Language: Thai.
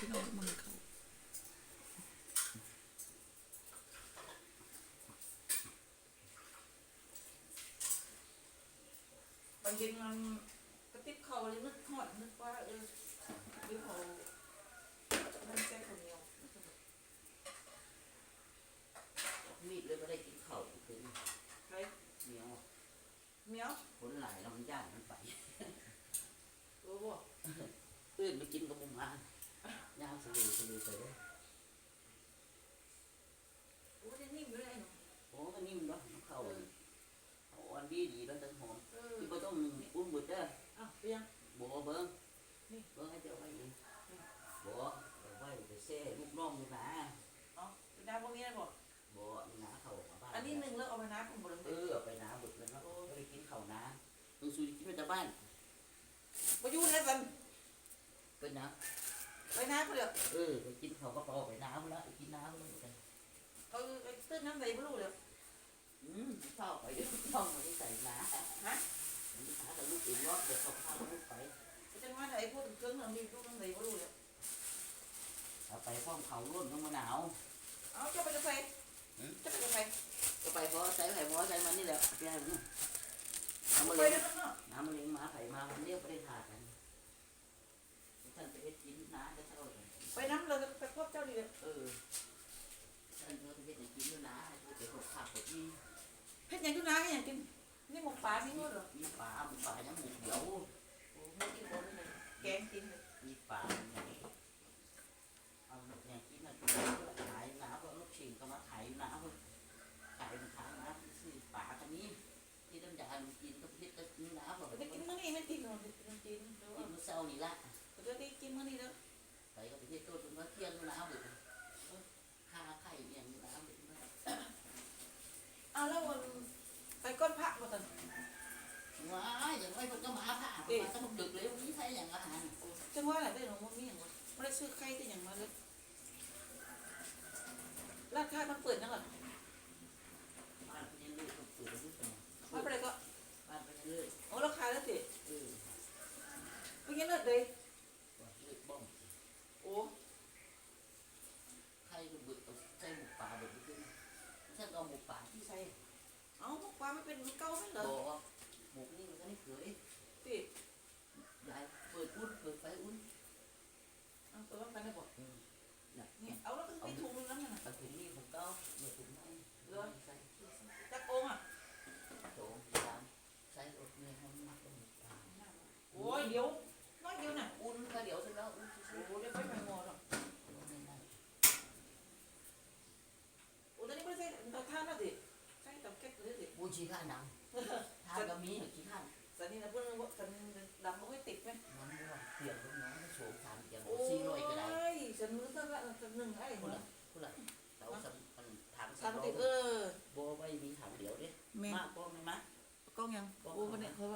พี่น้องมือเขาบางทีมันกระติบเขาเลยมันหอดนึกว่าเออหรือเขามันแซ่บคนเดียว มีดเลยไม่ได้กินข้าวคืน ใคร เหนียว เมียว ผลหลายแล้วมันย่านมันไป เออบ่ ตื่นไปกินกับบุมมาย่างสลือสลือไปเลย โอ้ยนิ่มอยู่เลยหนู โอ้ก็นิ่มเนาะน้ำเข้าเอาอ่อน ดีดีแล้วตั้งหอมเออ ที่บ่ต้องอุ้มบุดเด้ออะเปียง บ่เบิ่งนี่ เบิ่งให้เจ้าไว้อีกบ่เอาไว้ไปแซ่ลูกน้องนี่นะเอ๋อเป็นดาวพวกนี้ได้บ่บ่นี่นะเข้ามาบ้านอันนี้หนึ่งแล้วเอาไปน้ำผมบ่ลงเออเอาไปน้ำบุดแล้วเนาะไม่ได้กินข้าวนะมึงสู้กินไปแต่บ้านไปอยู่ในสันเป็นนะ ไปน้ำเขาเดี๋ยวเออไปกินข้าวก็เปล่าไปน้ำแล้วกินน้ำแล้วกันเขาไปตื้นน้ำใสไม่รู้เดี๋ยว อืมเข้าไปเดี๋ยวต้องมาใส่น้ำฮะมันหาแต่ลูกอื่นรอบเดี๋ยวเขาพาลูกไปจังว่าไหนพูดถึงเครื่องน้ำดีพูดน้ำใสไม่รู้เดี๋ยวเอาไปพร้อมเขาร่นน้ำมะนาวเอาจะไปจะไปจะไปจะไปก็ไปเพราะใส่ไผ่เพราะใส่มันนี่แหละพี่ให้มันน้ำมะไปเร็งเดี๋ยวเนาะน้ำมะเร็งมาไผ่มามันเรียกไปได้ถาดกันท่านไปเฮ็ดกินน้ำจะ เพชรยังทุน้าให้ยังกินนี่หมกปลาที่นู่นเหรอมีปลาหมูปลายังหมูเดียวโอ้ไม่กินคนเลยแกงกินเลยมีปลาอย่างนี้เอาอย่างกินนะขาย มาผ่ามาต้องดึกเลยวันนี้ใช่อย่างอาหารจังว่าไหนได้หนูมันมีอย่างวะไม่ได้ซื้อไข่ได้อย่างมาเลยร้านค้ามันเปิดยังไงบ้านเป็นเลือดตื่นขึ้นไปมาไปเลยก็บ้านเป็นเลือดโอ้ราคาแล้วสิเออเป็นยังเลิศเลยเลือดบ้องโอ้ไข่ก็บึกใส่หมูป่าบึกขึ้นฉันเอาหมูป่าที่ใส่เอาพวกปลาไม่เป็นเก้าไม่เหรอบอกหมูนี่มันก็ไม่เคยสิยายเปิดอุ่นเปิดไฟอุ่น เอาตัวมันไปได้บ่ น่ะ เนี่ยเอาแล้วก็ไปถุงนึงแล้วไง กระถุงนี่ผมก็เมื่อถุงไม่ใส่ จักโองอะ โถตามใส่รถเมล์ให้มากกว่าหมูป่า โอ้ย เดี๋ยวน้อยเดียวน่ะอุ่นก็เดี๋ยวเสร็จแล้วอุ่นโอ้เดี๋ยวไปไปงอหรอกไม่ได้โอ้ตอนนี้ไม่ได้ใส่เตาถ่านแล้วสิใส่เตาแก๊สเลยสิบูชีข้านังทานก็มีขี้ข้านสันนี่นะเพื่อนว่าสันดำมันไม่ติดไหมมันว่าเปลี่ยนลูกน้องโฉมสามเกียร์โอ้สี่ร้อยก็ได้ยฉันมือสั่นละสันหนึ่งไอ้คุคนณละละคุณละเราสำมันถามสามติดเออโบไว้มีถามเดียวดิแม่มากก็ไม่มากกล้องยังโอ้วันนี้เขา